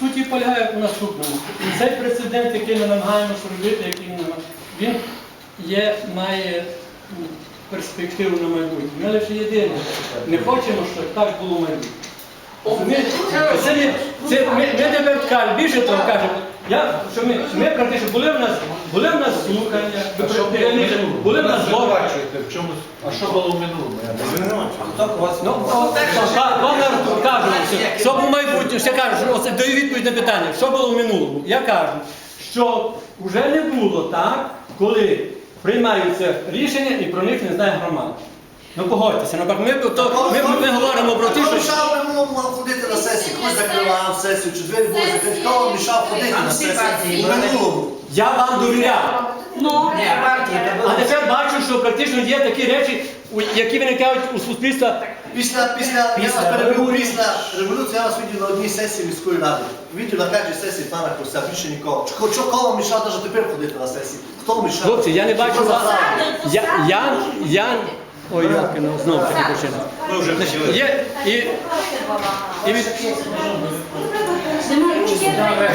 Суті полягає у наступному. Цей прецедент, який ми намагаємося робити, який він є, має перспективу на майбутнє. Ми лише єдине. Не хочемо, щоб так було майбутнє. Це, це, ми, ми тебе кажемо, більше того кажемо. Я, що ми, ми практично були в нас, були в нас слухання, ви були в нас звинувачуєте в чомусь? А що було в минулому? Я не знаю. Ну, пан Артур що- що в майбутньому, ще кажу, що оце даю відповідь на питання, що було в минулому. Я кажу, що вже не було так, коли приймаються рішення і про них не знає громада. Ну погодьтеся, ну, ми, то, ми, ми, ми говоримо про те, що. минулому ходити на сесію? Хтось закривав сесію, чи двері були закриті? Хто мішав ходити на сесію? У минулому. Я вам довіряв. Ну, А тепер бачу, що практично є такі речі, у- які виникають у суспільства. Після, після, я вас перебив, після революції я вас видів на одній сесії міської ради. Видів на першій сесії пана Кося, більше нікого. Що, що кого мішав навіть тепер ходити на сесії? Хто мішав? Хлопці, я не бачу вас. Я, я, я, ой, йолки, ну знову таки. Значить, Є, і, і від, Немає.